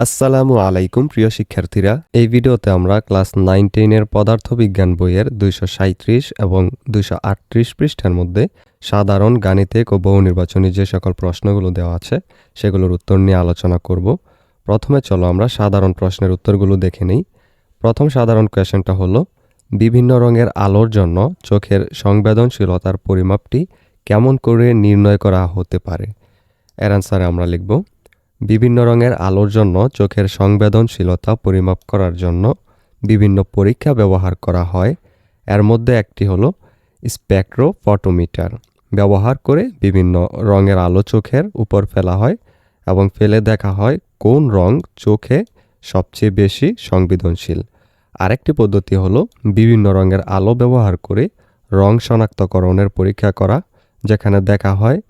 আসসালামু আলাইকুম, প্রিয় শিক্ষার্থীরা। এই ভিডিওতে আমরা ক্লাস নাইন টেনের পদার্থবিজ্ঞান বইয়ের দুইশো সাঁত্রিশ এবং দুইশো আটত্রিশ পৃষ্ঠার মধ্যে সাধারণ গাণিতিক ও বহু নির্বাচনী যে সকল প্রশ্নগুলো দেওয়া আছে, সেগুলোর উত্তর নিয়ে আলোচনা করব। প্রথমে চলো আমরা সাধারণ প্রশ্নের উত্তরগুলো দেখে নিই। প্রথম সাধারণ কোয়েশনটা হলো, বিভিন্ন রঙের আলোর জন্য চোখের সংবেদনশীলতার পরিমাপটি কেমন করে নির্ণয় করা হতে পারে? এর অ্যান্সারে আমরা লিখব বিভিন্ন রঙের আলোর জন্য, চোখের সংবেদনশীলতা পরিমাপ করার জন্য বিভিন্ন পরীক্ষা ব্যবহার করা হয়। এর মধ্যে একটি হলো স্পেকট্রোফটোমিটার। ব্যবহার করে বিভিন্ন রঙের আলো চোখের উপর ফেলা হয় এবং ফেলে দেখা হয় কোন রং চোখে সবচেয়ে বেশি সংবেদনশীল। আরেকটি পদ্ধতি হলো বিভিন্ন রঙের আলো ব্যবহার করে রং শনাক্তকরণের পরীক্ষা করা, যেখানে দেখা হয়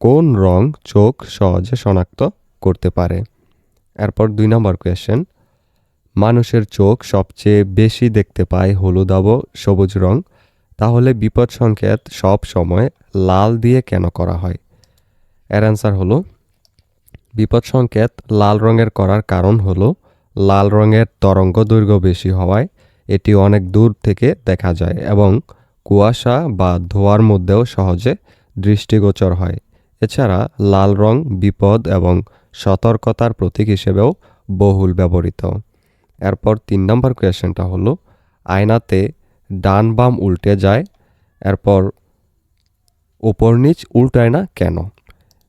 কোন রং চোখ সহজে শনাক্ত করতে পারে। এরপর দুই নম্বর কোয়েশ্চেন মানুষের চোখ সবচেয়ে বেশি দেখতে পায় হলুদাব সবুজ রং। তাহলে বিপদ সংকেত সব সময় লাল দিয়ে কেন করা হয়? এর অ্যান্সার হলো, বিপদ সংকেত লাল রঙের করার কারণ হলো লাল রঙের তরঙ্গ দৈর্ঘ্য বেশি হওয়ায় এটি অনেক দূর থেকে দেখা যায় এবং কুয়াশা বা ধোঁয়ার মধ্যেও সহজে দৃষ্টিগোচর হয়। এছাড়া লাল রং বিপদ এবং সতর্কতার প্রতীক হিসেবেও বহুল ব্যবহৃত। এরপর তিন নম্বর কোয়েশ্চেনটা হলো, আয়নাতে ডান বাম উল্টে যায়, এরপর উপর নিচ উল্টায় না কেন?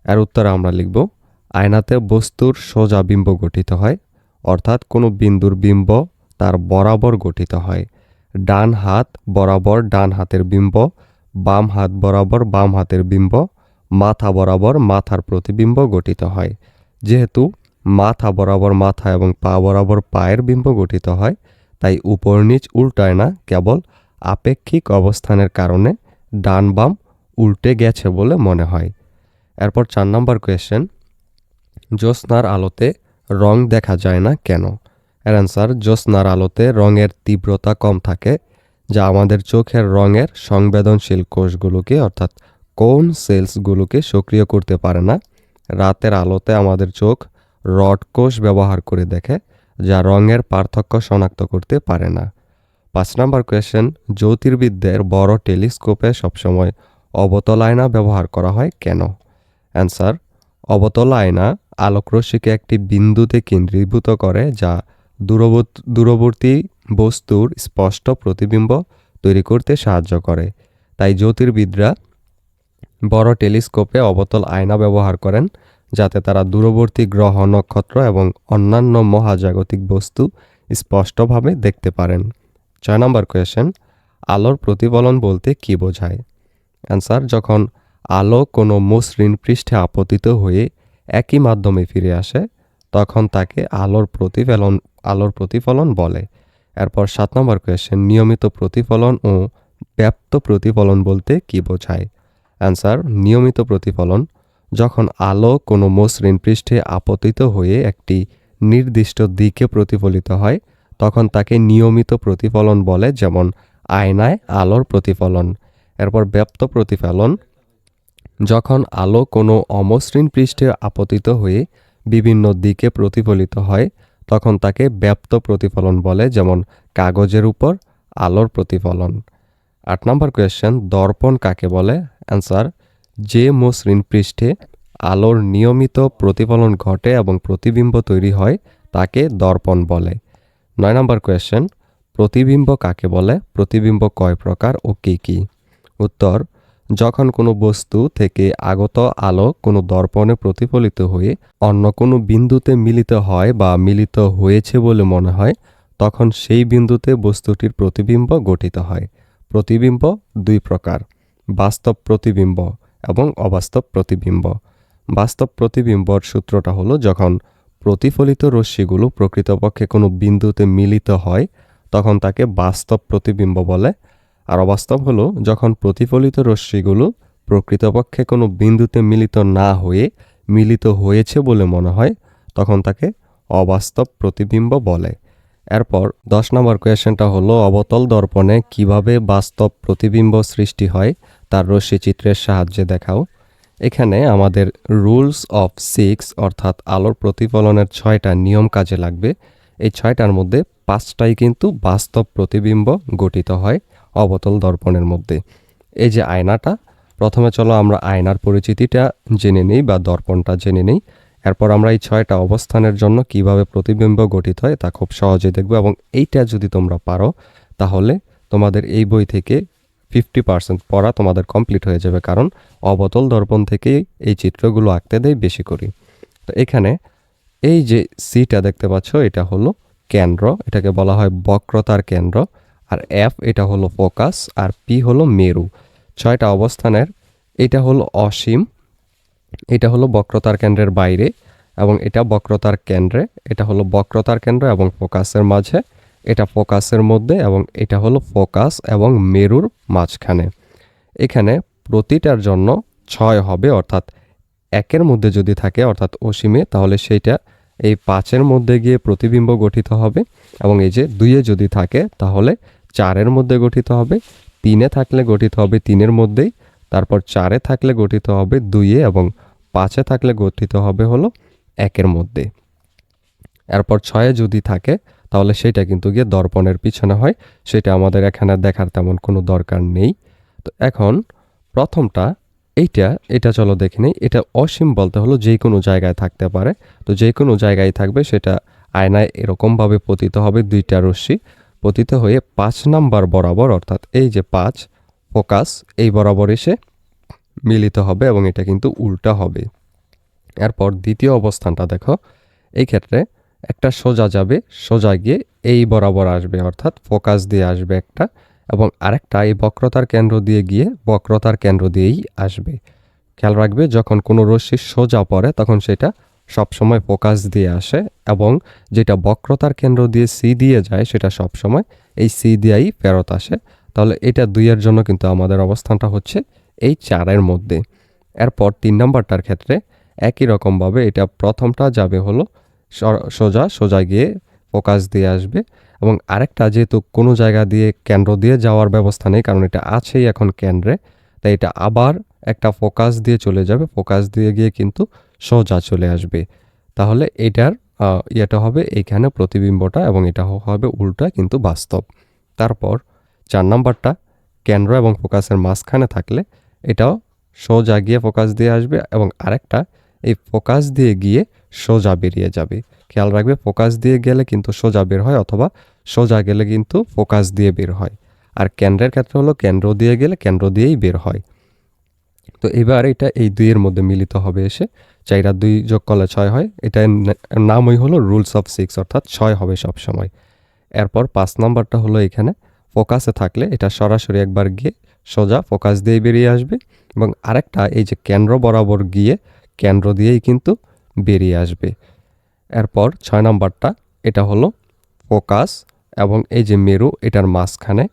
এর উত্তরে আমরা লিখব, আয়নাতে বস্তুর সোজা বিম্ব গঠিত হয়, অর্থাৎ কোনো বিন্দুর বিম্ব তার বরাবর গঠিত হয়। ডান হাত বরাবর ডান হাতের বিম্ব, বাম হাত বরাবর বাম হাতের বিম্ব, মাথা বরাবর মাথার প্রতিবিম্ব গঠিত হয়। যেহেতু মাথা বরাবর মাথা এবং পা বরাবর পায়ের বিম্ব গঠিত হয়, তাই উপর নিচ উল্টায় না, কেবল আপেক্ষিক অবস্থানের কারণে ডান বাম উল্টে গেছে বলে মনে হয়। এরপর চার নম্বর কোয়েশ্চেন জ্যোৎস্নার আলোতে রং দেখা যায় না কেন? এর অ্যান্সার জ্যোৎস্নার আলোতে রঙের তীব্রতা কম থাকে, যা আমাদের চোখের রঙের সংবেদনশীল কোষগুলোকে, অর্থাৎ কোন সেলসগুলোকে সক্রিয় করতে পারে না। রাতের আলোতে আমাদের চোখ রড কোষ ব্যবহার করে দেখে, যা রঙের পার্থক্য শনাক্ত করতে পারে না। পাঁচ নম্বর কোয়েশ্চেন, জ্যোতির্বিদদের বড় টেলিস্কোপে সবসময় অবতল আয়না ব্যবহার করা হয় কেন? অ্যান্সার অবতল আয়না আলোকরশ্মিকে একটি বিন্দুতে কেন্দ্রীভূত করে, যা দূরবর্তী বস্তুর স্পষ্ট প্রতিবিম্ব তৈরি করতে সাহায্য করে। তাই জ্যোতির্বিদরা বড় টেলিস্কোপে অবতল আয়না ব্যবহার করেন, যাতে তারা দূরবর্তী গ্রহ, নক্ষত্র এবং অন্যান্য মহাজাগতিক বস্তু স্পষ্টভাবে দেখতে পারেন। ছয় নম্বর কোয়েশ্চেন, আলোর প্রতিফলন বলতে কী বোঝায়? অ্যান্সার, যখন আলো কোনো মসৃণ পৃষ্ঠে আপতিত হয়ে একই মাধ্যমে ফিরে আসে, তখন তাকে আলোর প্রতিফলন আলোর প্রতিফলন বলে। এরপর সাত নম্বর কোয়েশ্চেন, নিয়মিত প্রতিফলন ও ব্যাপ্ত প্রতিফলন বলতে কী বোঝায়? অ্যান্সার নিয়মিত প্রতিফলন, যখন আলো কোনো মসৃণ পৃষ্ঠে আপতিত হয়ে একটি নির্দিষ্ট দিকে প্রতিফলিত হয়, তখন তাকে নিয়মিত প্রতিফলন বলে, যেমন আয়নায় আলোর প্রতিফলন। এরপর ব্যাপ্ত প্রতিফলন, যখন আলো কোনো অমসৃণ পৃষ্ঠে আপতিত হয়ে বিভিন্ন দিকে প্রতিফলিত হয়, তখন তাকে ব্যাপ্ত প্রতিফলন বলে, যেমন কাগজের উপর আলোর প্রতিফলন। আট নম্বর কোয়েশ্চেন দর্পণ কাকে বলে? অ্যান্সার যে মসৃণ পৃষ্ঠে আলোর নিয়মিত প্রতিফলন ঘটে এবং প্রতিবিম্ব তৈরি হয়, তাকে দর্পণ বলে। নয় নম্বর কোয়েশ্চেন প্রতিবিম্ব কাকে বলে? প্রতিবিম্ব কয় প্রকার ও কী কী? উত্তর, যখন কোনো বস্তু থেকে আগত আলো কোনো দর্পণে প্রতিফলিত হয়ে অন্য কোনো বিন্দুতে মিলিত হয় বা মিলিত হয়েছে বলে মনে হয়, তখন সেই বিন্দুতে বস্তুটির প্রতিবিম্ব গঠিত হয়। প্রতিবিম্ব দুই প্রকার, বাস্তব প্রতিবিম্ব এবং অবাস্তব প্রতিবিম্ব। বাস্তব প্রতিবিম্বর সূত্রটা হলো, যখন প্রতিফলিত রশ্মিগুলো প্রকৃতপক্ষে কোনো বিন্দুতে মিলিত হয়, তখন তাকে বাস্তব প্রতিবিম্ব বলে। আর অবাস্তব হলো, যখন প্রতিফলিত রশ্মিগুলো প্রকৃতপক্ষে কোনো বিন্দুতে মিলিত না হয়ে মিলিত হয়েছে বলে মনে হয়, তখন তাকে অবাস্তব প্রতিবিম্ব বলে। এরপর দশ নম্বর কোয়েশ্চেনটা হলো, অবতল দর্পণে কীভাবে বাস্তব প্রতিবিম্ব সৃষ্টি হয় তার রশ্মি চিত্রের সাহায্যে দেখাও। এখানে আমাদের রুলস অফ সিক্স অর্থাৎ আলোর প্রতিফলনের ছয়টা নিয়ম কাজে লাগবে। এই ছয়টার মধ্যে পাঁচটাই কিন্তু বাস্তব প্রতিবিম্ব গঠিত হয় অবতল দর্পণের মধ্যে। এই যে আয়নাটা, প্রথমে চলো আমরা আয়নার পরিচিতিটা জেনে নিই বা দর্পণটা জেনে নিই। এরপর আমরা এই ছয়টা অবস্থানের জন্য কীভাবে প্রতিবিম্ব গঠিত হয় তা খুব সহজে দেখব এবং এইটা যদি তোমরা পারো, তাহলে তোমাদের এই বই থেকে ফিফটি পার্সেন্ট পড়া তোমাদের কমপ্লিট হয়ে যাবে। কারণ অবতল দর্পণ থেকেই এই চিত্রগুলো আঁকতে দেয় বেশি করি। তো এখানে এই যে সিটা দেখতে পাচ্ছ, এটা হলো কেন্দ্র, এটাকে বলা হয় বক্রতার কেন্দ্র। আর এফ এটা হলো ফোকাস। আর পি হলো মেরু। ছয়টা অবস্থানের, এটা হলো অসীম। এটা হলো বক্রতার কেন্দ্রের বাইরে এবং এটা বক্রতার কেন্দ্রে, এটা হলো বক্রতার কেন্দ্র এবং ফোকাসের মাঝে, এটা ফোকাসের মধ্যে এবং এটা হলো ফোকাস এবং মেরুর মাঝখানে। এখানে প্রতিটার জন্য ছয় হবে, অর্থাৎ একের মধ্যে যদি থাকে, অর্থাৎ অসীমে, তাহলে সেইটা এই পাঁচের মধ্যে গিয়ে প্রতিবিম্ব গঠিত হবে এবং এই যে দুইয়ে যদি থাকে, তাহলে চারের মধ্যে গঠিত হবে, তিনে থাকলে গঠিত হবে তিনের মধ্যেই তারপর চারে থাকলে গঠিত হবে দুইয়ে এবং পাঁচে থাকলে গঠিত হবে হলো একের মধ্যে। এরপর ছয়ে যদি থাকে, তাহলে সেটা কিন্তু গিয়ে দর্পণের পিছনে হয়। সেটা আমাদের এখানে দেখার তেমন কোনো দরকার নেই। তো এখন প্রথমটা এইটা, এটা চলো দেখে নিই। এটা অসীম বলতে হলো যে কোনো জায়গায় থাকতে পারে। তো যে কোনো জায়গায় থাকবে, সেটা আয়নায় এরকমভাবে পতিত হবে দুইটা রশ্মি। পতিত হয়ে পাঁচ নাম্বার বরাবর, অর্থাৎ এই যে পাঁচ ফোকাস এই বরাবর এসে মিলিত হবে এবং এটা কিন্তু উল্টা হবে। এরপর দ্বিতীয় অবস্থানটা দেখো, এই ক্ষেত্রে একটা সোজা যাবে, সোজা গিয়ে এই বরাবর আসবে, অর্থাৎ ফোকাস দিয়ে আসবে একটা এবং আরেকটা এই বক্রতার কেন্দ্র দিয়ে গিয়ে বক্রতার কেন্দ্র দিয়েই আসবে। খেয়াল রাখবে, যখন কোনো রশ্মি সোজা পড়ে, তখন সেটা সবসময় ফোকাস দিয়ে আসে এবং যেটা বক্রতার কেন্দ্র দিয়ে সি দিয়ে যায়, সেটা সবসময় এই সি দিয়েই ফেরত আসে। তাহলে এটা দুইয়ের জন্য কিন্তু আমাদের অবস্থানটা হচ্ছে এই চারের মধ্যে। এরপর তিন নম্বরটার ক্ষেত্রে একই রকমভাবে এটা প্রথমটা যাবে হলো সোজা সোজা গিয়ে ফোকাস দিয়ে আসবে এবং আরেকটা যেহেতু কোনো জায়গা দিয়ে কেন্দ্র দিয়ে যাওয়ার ব্যবস্থা নেই কারণ এটা আছেই এখন কেন্দ্রে, তাই এটা আবার একটা ফোকাস দিয়ে চলে যাবে, ফোকাস দিয়ে গিয়ে কিন্তু সোজা চলে আসবে। তাহলে এটার ইয়েটা হবে এইখানে প্রতিবিম্বটা এবং এটা হবে উল্টা কিন্তু বাস্তব। তারপর চার নাম্বারটা, কেন্দ্র এবং ফোকাসের মাঝখানে থাকলে এটাও সোজা গিয়ে ফোকাস দিয়ে আসবে এবং আরেকটা, এই ফোকাস দিয়ে গিয়ে সোজা বেরিয়ে যাবে। খেয়াল রাখবে, ফোকাস দিয়ে গেলে কিন্তু সোজা বের হয় অথবা সোজা গেলে কিন্তু ফোকাস দিয়ে বের হয়। আর কেন্দ্রের ক্ষেত্রে হলো কেন্দ্র দিয়ে গেলে কেন্দ্র দিয়েই বের হয়। তো এবার এটা এই দুইয়ের মধ্যে মিলিত হবে এসে, চাইরা দুই যোগ করলে ছয় হয় এটা নামই হলো রুলস অফ সিক্স, অর্থাৎ ছয় হবে সব সময় এরপর পাঁচ নাম্বারটা হলো এখানে ফোকাসে থাকলে এটা সরাসরি একবার গিয়ে সোজা ফোকাস দিয়ে বেরিয়ে আসবে এবং আরেকটা এই যে কেন্দ্র বরাবর গিয়ে কেন্দ্র দিয়েই কিন্তু বেরিয়ে আসবে। এরপর ছয় নাম্বারটা, এটা হলো ফোকাস এবং এই যে মেরু, এটার মাঝখানে।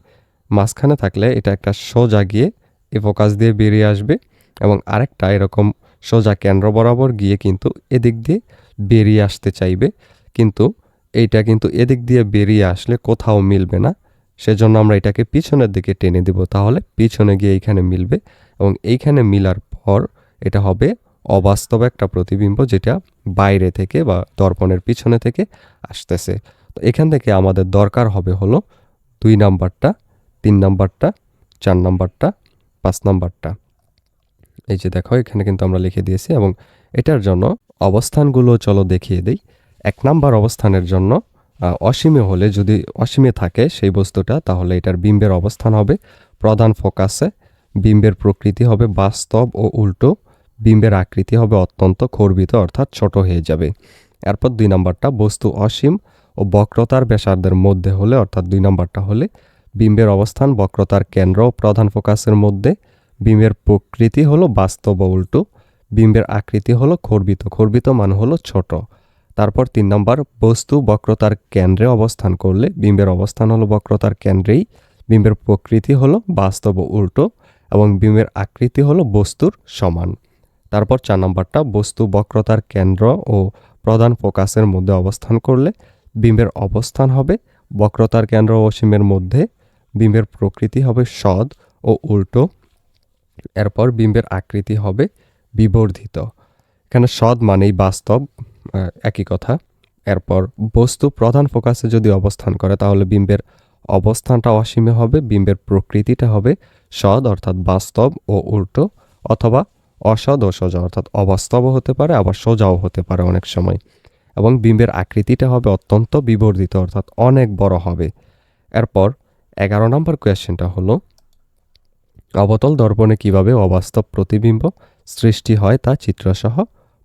মাঝখানে থাকলে এটা একটা সোজা গিয়ে এই ফোকাস দিয়ে বেরিয়ে আসবে এবং আরেকটা এরকম সোজা কেন্দ্র বরাবর গিয়ে কিন্তু এদিক দিয়ে বেরিয়ে আসতে চাইবে। কিন্তু এইটা কিন্তু এদিক দিয়ে বেরিয়ে আসলে কোথাও মিলবে না। সেজন্য আমরা এটাকে পিছনের দিকে টেনে দিব, তাহলে পিছনে গিয়ে এইখানে মিলবে এবং এইখানে মিলার পর এটা হবে অবাস্তব একটা প্রতিবিম্ব যেটা বাইরে থেকে বা দর্পণের পিছনে থেকে আসতেছে। তো এখান থেকে আমাদের দরকার হবে হলো দুই নাম্বারটা, তিন নাম্বারটা, চার নাম্বারটা, পাঁচ নাম্বারটা। এই যে দেখো, এখানে কিন্তু আমরা লিখে দিয়েছি এবং এটার জন্য অবস্থানগুলো চলো দেখিয়ে দিই। এক নাম্বার অবস্থানের জন্য অসীমে হলে যদি অসীমে থাকে সেই বস্তুটা, তাহলে এটার বিম্বের অবস্থান হবে। প্রধান ফোকাসে বিম্বের প্রকৃতি হবে বাস্তব ও উল্টো। বিম্বের আকৃতি হবে অত্যন্ত খর্বিত, অর্থাৎ ছোট হয়ে যাবে। এরপর দুই নম্বরটা, বস্তু অসীম ও বক্রতার ব্যাসার্ধের মধ্যে হলে, অর্থাৎ দুই নম্বরটা হলে বিম্বের অবস্থান বক্রতার কেন্দ্র ও প্রধান ফোকাসের মধ্যে। বিম্বের প্রকৃতি হলো বাস্তব ও উল্টো। বিম্বের আকৃতি হলো খর্বিত। খর্বিত মান হলো ছোট। তারপর তিন নম্বর, বস্তু বক্রতার কেন্দ্রে অবস্থান করলে বিম্বের অবস্থান হলো বক্রতার কেন্দ্রেই। বিম্বের প্রকৃতি হলো বাস্তব উল্টো এবং বিম্বের আকৃতি হলো বস্তুর সমান। তারপর চার নম্বরটা, বস্তু বক্রতার কেন্দ্র ও প্রধান ফোকাসের মধ্যে অবস্থান করলে বিম্বের অবস্থান হবে বক্রতার কেন্দ্র ও অসীমের মধ্যে, বিম্বের প্রকৃতি হবে সদ ও উল্টো। এরপর বিম্বের আকৃতি হবে বিবর্ধিত। এখানে সদ মানেই বাস্তব একই কথা। এরপর, বস্তু প্রধান ফোকাসে যদি অবস্থান করে, তাহলে বিম্বের অবস্থানটা অসীমে হবে, বিম্বের প্রকৃতিটা হবে সদ অর্থাৎ বাস্তব ও উল্টো, অথবা অসদ ও সোজা, অর্থাৎ অবাস্তবও হতে পারে, আবার সোজাও হতে পারে অনেক সময়। এবং বিম্বের আকৃতিটা হবে অত্যন্ত বিবর্ধিত, অর্থাৎ অনেক বড় হবে। এরপর, এগারো নম্বর কোয়েশ্চেনটা হলো, অবতল দর্পণে কীভাবে অবাস্তব প্রতিবিম্ব সৃষ্টি হয় তা চিত্রসহ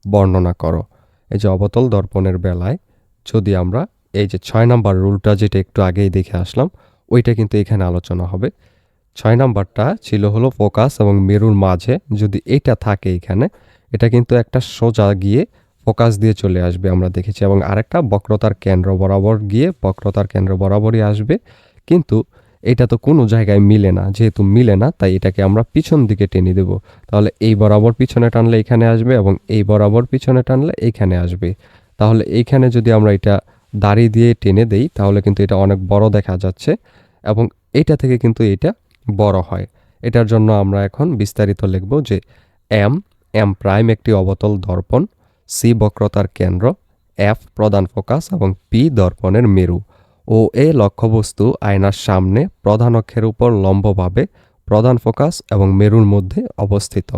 বর্ণনা করো। এই যে অবতল দর্পণের বেলায় যদি আমরা এই যে ছয় নাম্বার রুলটা যেটা একটু আগেই দেখে আসলাম, ওইটা কিন্তু এখানে আলোচনা হবে। ছয় নাম্বারটা ছিল হলো ফোকাস এবং মেরুর মাঝে যদি এটা থাকে এখানে, এটা কিন্তু একটা সোজা গিয়ে ফোকাস দিয়ে চলে আসবে আমরা দেখেছি এবং আরেকটা বক্রতার কেন্দ্র বরাবর গিয়ে বক্রতার কেন্দ্র বরাবরই আসবে। কিন্তু এটা তো কোনো জায়গায় মিলে না। যেহেতু মিলে না, তাই এটাকে আমরা পিছন দিকে টেনে দেব। তাহলে এই বরাবর পিছনে টানলে এখানে আসবে এবং এই বরাবর পিছনে টানলে এইখানে আসবে। তাহলে এইখানে যদি আমরা এটা দাড়ি দিয়ে টেনে দেই, তাহলে কিন্তু এটা অনেক বড় দেখা যাচ্ছে এবং এটা থেকে কিন্তু এটা বড় হয়। এটার জন্য আমরা এখন বিস্তারিত লিখব যে এম এম প্রাইম একটি অবতল দর্পণ, সি বক্রতার কেন্দ্র, এফ প্রধান ফোকাস এবং পি দর্পণের মেরু। ও এ লক্ষ্যবস্তু আয়নার সামনে প্রধান অক্ষের উপর লম্বভাবে প্রধান ফোকাস এবং মেরুর মধ্যে অবস্থিত।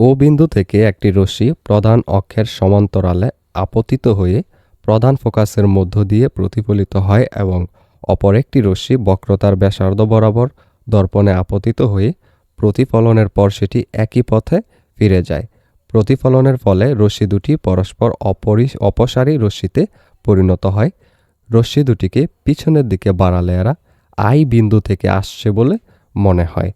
ও বিন্দু থেকে একটি রশ্মি প্রধান অক্ষের সমান্তরালে আপতিত হয়ে প্রধান ফোকাসের মধ্য দিয়ে প্রতিফলিত হয় এবং অপর একটি রশ্মি বক্রতার ব্যাসার্ধ বরাবর দর্পণে আপতিত হয়ে প্রতিফলনের পর সেটি একই পথে ফিরে যায়। প্রতিফলনের ফলে রশ্মি দুটি পরস্পর অপরি, অপসারী রশ্মিতে পরিণত হয়। রশ্মি দুটিকে পিছনের দিকে বাড়ালে এরা আই বিন্দু থেকে আসছে বলে মনে হয়।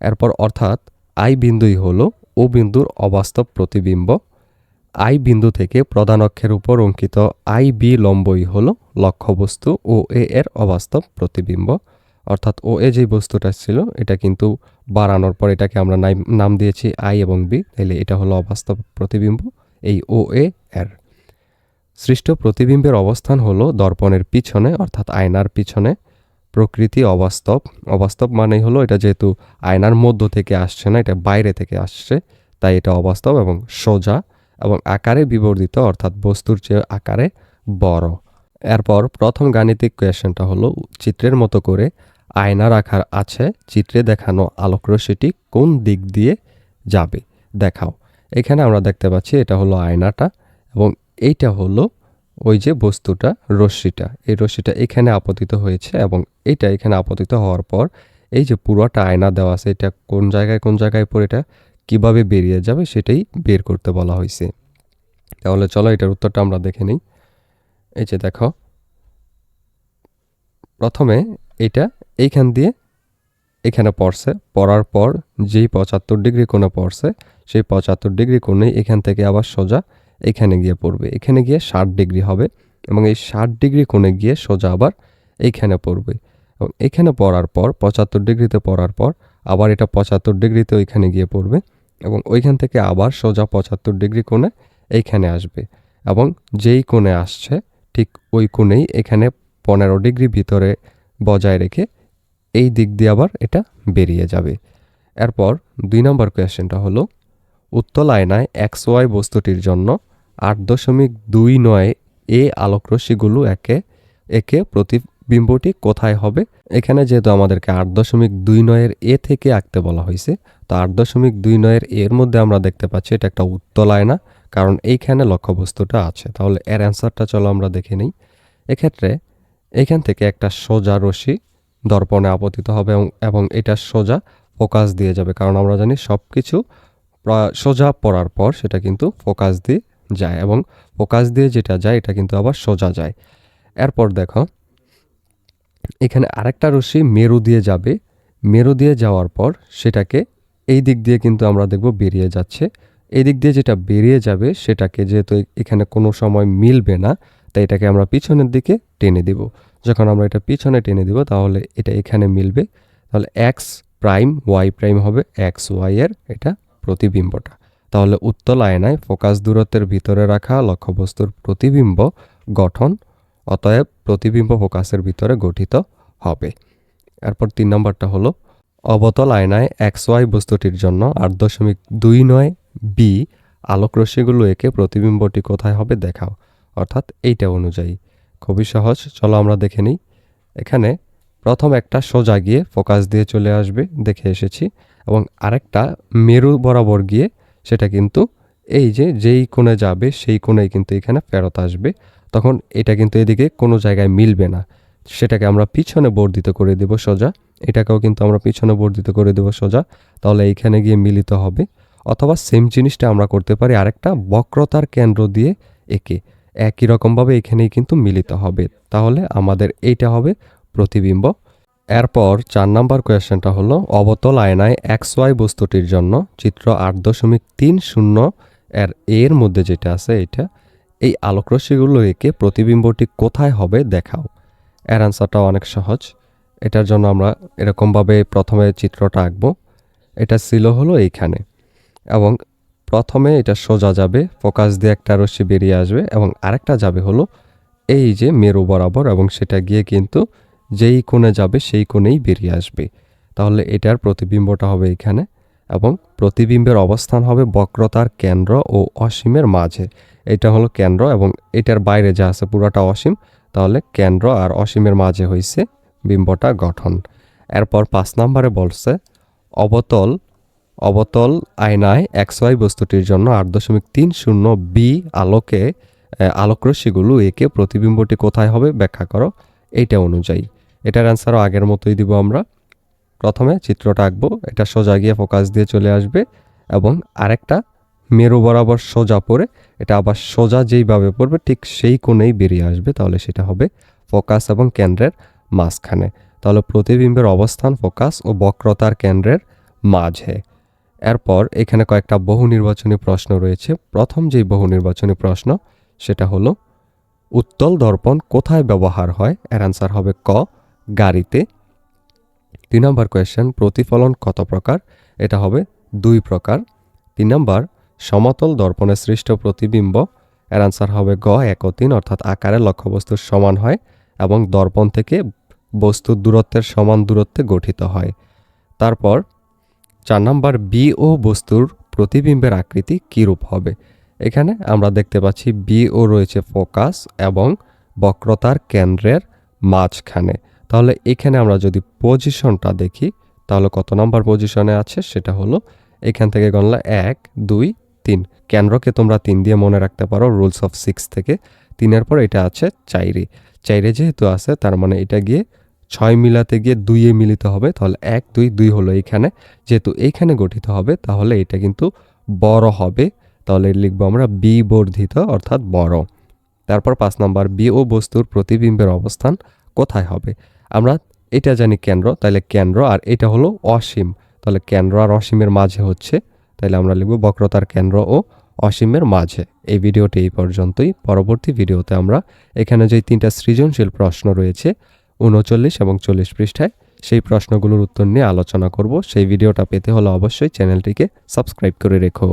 এরপর অর্থাৎ আই বিন্দুই হল ও বিন্দুর অবাস্তব প্রতিবিম্ব। আই বিন্দু থেকে প্রধান অক্ষের উপর অঙ্কিত আই বি লম্বই হল লক্ষ্যবস্তু ও এ এর অবাস্তব প্রতিবিম্ব। অর্থাৎ ও এ যে বস্তুটা ছিল, এটা কিন্তু বাড়ানোর পর এটাকে আমরা নাম দিয়েছি আই এবং বি তাহলে এটা হলো অবাস্তব প্রতিবিম্ব, এই ও এ এর। সৃষ্ট প্রতিবিম্বের অবস্থান হলো দর্পণের পিছনে, অর্থাৎ আয়নার পিছনে। প্রকৃতি অবাস্তব। অবাস্তব মানেই হলো এটা যেহেতু আয়নার মধ্য থেকে আসছে না, এটা বাইরে থেকে আসছে, তাই এটা অবাস্তব এবং সোজা এবং আকারে বিবর্ধিত, অর্থাৎ বস্তুর চেয়ে আকারে বড়। এরপর প্রথম গাণিতিক কোয়েশনটা হলো, চিত্রের মতো করে আয়না রাখার আছে, চিত্রে দেখানো আলোকরশ্মিটি কোন দিক দিয়ে যাবে? দেখাও। এখানে আমরা দেখতে পাচ্ছি এটা হলো আয়নাটা এবং এইটা হলো ওই যে বস্তুটা, রশ্মিটা। এই রশ্মিটা এখানে আপতিত হয়েছে এবং এটা এখানে আপতিত হওয়ার পর এই যে পুরোটা আয়না দেওয়া আছে, এটা কোন জায়গায় কোন জায়গায় পরে এটা কীভাবে বেরিয়ে যাবে সেটাই বের করতে বলা হয়েছে। তাহলে চলো এটার উত্তরটা আমরা দেখে নিই। এই যে দেখো, প্রথমে এটা এইখান দিয়ে এখানে পড়ছে, পড়ার পর যেই পঁচাত্তর ডিগ্রি কোণে পড়ছে, সেই পঁচাত্তর ডিগ্রি কোণে এখান থেকে আবার সোজা এখানে গিয়ে পড়বে। এখানে গিয়ে ষাট ডিগ্রি হবে এবং এই ষাট ডিগ্রি কোণে গিয়ে সোজা আবার এইখানে পড়বে। এবং এখানে পড়ার পর, পঁচাত্তর ডিগ্রিতে পড়ার পর আবার এটা পঁচাত্তর ডিগ্রিতে ওইখানে গিয়ে পড়বে এবং ওইখান থেকে আবার সোজা পঁচাত্তর ডিগ্রি কোণে এইখানে আসবে এবং যেই কোণে আসছে ঠিক ওই কোণেই এখানে পনেরো ডিগ্রি ভিতরে বজায় রেখে এই দিক দিয়ে আবার এটা বেরিয়ে যাবে। এরপর দুই নম্বর কোয়েশ্চেনটা হলো উত্তল আয়নায় এক্স ওয়াই বস্তুটির জন্য আট দশমিক দুই নয় এ আলোকরশ্মিগুলো একে একে প্রতিবিম্বটি কোথায় হবে? এখানে যেহেতু আমাদেরকে আট দশমিক দুই নয়ের এ থেকে আঁকতে বলা হয়েছে, তো আট দশমিক দুই নয়ের এর মধ্যে আমরা দেখতে পাচ্ছি এটা একটা উত্তল আয়না কারণ এইখানে লক্ষ্যবস্তুটা আছে। তাহলে এর অ্যান্সারটা চলো আমরা দেখে নিই। এক্ষেত্রে এখান থেকে একটা সোজা রশ্মি দর্পণে আপতিত হবে এবং- এটা সোজা ফোকাস দিয়ে যাবে, কারণ আমরা জানি সব কিছু সোজা পড়ার পর সেটা কিন্তু ফোকাস দিয়ে যায় এবং ফোকাস দিয়ে যেটা যায়, এটা কিন্তু আবার সোজা যায়। এরপর দেখো, এখানে আরেকটা রশ্মি মেরু দিয়ে যাবে। মেরু দিয়ে যাওয়ার পর সেটাকে এই দিক দিয়ে কিন্তু আমরা দেখব বেরিয়ে যাচ্ছে। এই দিক দিয়ে যেটা বেরিয়ে যাবে, সেটাকে যেহেতু এখানে কোনো সময় মিলবে না, তাই এটাকে আমরা পিছনের দিকে টেনে দিব। যখন আমরা এটা পিছনে টেনে দিব, তাহলে এটা এখানে মিলবে। তাহলে এক্স প্রাইম ওয়াই প্রাইম হবে এক্স ওয়াই এর এটা প্রতিবিম্বটা। তাহলে উত্তল আয়নায় ফোকাস দূরত্বের ভিতরে রাখা লক্ষ্যবস্তুর প্রতিবিম্ব গঠন, অতএব প্রতিবিম্ব ফোকাসের ভিতরে গঠিত হবে। এরপর তিন নম্বরটা হলো, অবতল আয়নায় এক্স ওয়াই বস্তুটির জন্য আট দশমিক দুই নয় বি আলোক রশ্মিগুলো এঁকে প্রতিবিম্বটি কোথায় হবে দেখাও। অর্থাৎ এইটা অনুযায়ী। খুবই সহজ, চলো আমরা দেখে নিই। এখানে প্রথম একটা সোজা গিয়ে ফোকাস দিয়ে চলে আসবে, দেখে এসেছি। এবং আরেকটা মেরু বরাবর গিয়ে সেটা কিন্তু এই যে যেই কোণে যাবে সেই কোণেই কিন্তু এখানে ফেরত আসবে। তখন এটা কিন্তু এদিকে কোনো জায়গায় মিলবে না। সেটাকে আমরা পিছনে বর্ধিত করে দেব সোজা। এটাকেও কিন্তু আমরা পিছনে বর্ধিত করে দেব সোজা। তাহলে এইখানে গিয়ে মিলিত হবে। অথবা সেম জিনিসটা আমরা করতে পারি আরেকটা বক্রতার কেন্দ্র দিয়ে একে। একই রকমভাবে এখানেই কিন্তু মিলিত হবে। তাহলে আমাদের এইটা হবে প্রতিবিম্ব। এরপর চার নাম্বার কোয়েশ্চেনটা হলো, অবতল আয়নায় এক্স ওয়াই বস্তুটির জন্য চিত্র আট দশমিক তিন শূন্য এর এর মধ্যে যেটা আছে এটা, এই আলোকরশ্মিগুলো এঁকে প্রতিবিম্বটি কোথায় হবে দেখাও। এর অ্যান্সারটা অনেক সহজ। এটার জন্য আমরা এরকমভাবে প্রথমে চিত্রটা আঁকবো। এটা ছিল হলো এইখানে। এবং প্রথমে এটা সোজা যাবে, ফোকাস দিয়ে একটা রশ্মি বেরিয়ে আসবে এবং আরেকটা যাবে হলো এই যে মেরু বরাবর এবং সেটা গিয়ে কিন্তু যেই কোণে যাবে, সেই কোণেই বেরিয়ে আসবে। তাহলে এটার প্রতিবিম্বটা হবে এখানে এবং প্রতিবিম্বের অবস্থান হবে বক্রতার কেন্দ্র ও অসীমের মাঝে। এটা হলো কেন্দ্র এবং এটার বাইরে যা আছে পুরোটা অসীম, তাহলে কেন্দ্র আর অসীমের মাঝে হয়েছে বিম্বটা গঠন। এরপর পাঁচ নম্বরে বলছে, অবতল অবতল আয়নায় এক্স ওয়াই বস্তুটির জন্য আট দশমিক তিন শূন্য বি আলোকে আলোকরশ্মিগুলো একে প্রতিবিম্বটি কোথায় হবে ব্যাখ্যা করো। এইটা অনুযায়ী। এটার অ্যান্সারও আগের মতোই দিব আমরা। প্রথমে চিত্রটা আঁকবো, এটা সোজা গিয়ে ফোকাস দিয়ে চলে আসবে এবং আরেকটা মেরু বরাবর সোজা পড়ে এটা আবার সোজা যেইভাবে পড়বে ঠিক সেই কোণেই বেরিয়ে আসবে, তাহলে সেটা হবে ফোকাস এবং কেন্দ্রের মাঝখানে। তাহলে প্রতিবিম্বের অবস্থান ফোকাস ও বক্রতার কেন্দ্রের মাঝে। এরপর এখানে কয়েকটা বহু নির্বাচনী প্রশ্ন রয়েছে। প্রথম যেই বহু নির্বাচনী প্রশ্ন, সেটা হলো, উত্তল দর্পণ কোথায় ব্যবহার হয়? এর অ্যান্সার হবে ক গাড়িতে। তিন নম্বর কোয়েশ্চেন প্রতিফলন কত প্রকার? এটা হবে দুই প্রকার। তিন নম্বর, সমতল দর্পণে সৃষ্ট প্রতিবিম্ব। এর আনসার হবে গ, এক ও তিন, অর্থাৎ আকারে লক্ষ্যবস্তুর সমান হয় এবং দর্পণ থেকে বস্তুর দূরত্বের সমান দূরত্বে গঠিত হয়। তারপর, চার নাম্বার বি ও বস্তুর প্রতিবিম্বের আকৃতি কীরূপ হবে? এখানে আমরা দেখতে পাচ্ছি বি ও রয়েছে ফোকাস এবং বক্রতার কেন্দ্রের মাঝখানে। তাহলে এখানে আমরা যদি পজিশনটা দেখি, তাহলে কত নাম্বার পজিশনে আছে? সেটা হলো এখান থেকে গণলা এক, দুই, তিন। কেন্দ্রকে তোমরা তিন দিয়ে মনে রাখতে পারো রুলস অফ সিক্স থেকে। তিনের পর এটা আছে চাইরে। চাইরে যেহেতু আছে, তার মানে এটা গিয়ে ছয় মিলাতে গিয়ে দুইয়ে মিলিত হবে, তাহলে এক, দুই দুই হলো এইখানে যেহেতু এইখানে গঠিত হবে, তাহলে এটা কিন্তু বড় হবে। তাহলে লিখব আমরা বি বর্ধিত, অর্থাৎ বড়। তারপর পাঁচ নাম্বার বি ও বস্তুর প্রতিবিম্বের অবস্থান কোথায় হবে? আমরা এটা জানি কেন্দ্র তাহলে কেন্দ্র আর এটা হলো অসীম। তাহলে কেন্দ্র আর অসীমের মাঝে হচ্ছে তাহলে আমরা লিখব বক্রতার কেন্দ্র ও অসীমের মাঝে। এই ভিডিওটি এই পর্যন্তই। পরবর্তী ভিডিওতে আমরা এখানে যে তিনটা সৃজনশীল প্রশ্ন রয়েছে, উনচল্লিশ এবং চল্লিশ পৃষ্ঠায়, সেই প্রশ্নগুলোর উত্তর নিয়ে আলোচনা করব। সেই ভিডিওটা পেতে হলে অবশ্যই চ্যানেলটিকে সাবস্ক্রাইব করে রেখো।